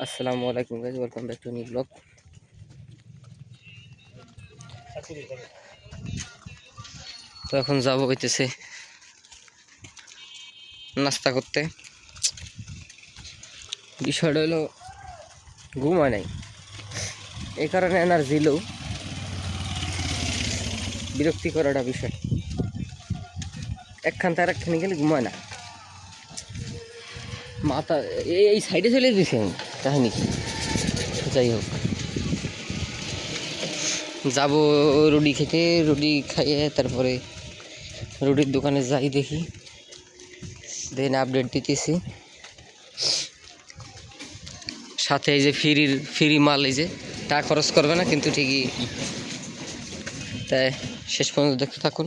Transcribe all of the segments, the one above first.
আসসালামু আলাইকুম guys welcome back to new blog তো এখন যাব হইতেছে নাস্তা করতে। বিষয়টা হলো ঘুম হয় নাই। এই কারণে এনার্জি লো বিরক্তি করাটা বিষয়। একখান তার একখানে গেলে ঘুমায় না। মাথা এই সাইডে চলে দিয়েছে আমি। কাহিনি। যাই হোক। যাব রুটি খেতে, রুটি খাইয়ে তারপরে রুটির দোকানে যাই দেখি। দেন আপডেট দিতেছি। সাথে এই যে ফ্রির, ফ্রি মাল এই যে, টাকা খরচ করবে না, কিন্তু ঠিকই। তাই শেষ পর্যন্ত দেখতে থাকুন।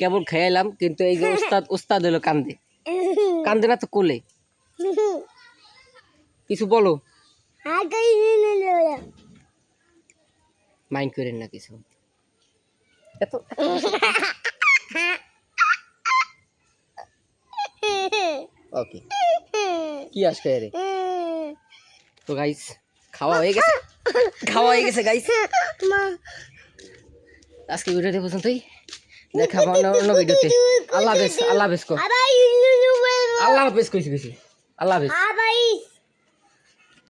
কেবল খেয়ালাম কিন্তু এই যে ওস্তাদ ওস্তাদ হলো কান্দে। কান্দে না তো কোলে। কিছু বলো। মাইন্ড করেন না কিছু। এত ওকে কি আসবে রে? তো গাইস খাওয়া হয়ে গেছে। খাওয়া হয়ে গেছে গাইস আজকে ভিডিওতে পর্যন্তই। দেখা হবে অন্য অন্য ভিডিওতে আল্লাহ হাফেজ আল্লাহ হাফেজ কো আল্লাহ হাফেজ কইছি কইছি। আল্লাহ হাফেজ.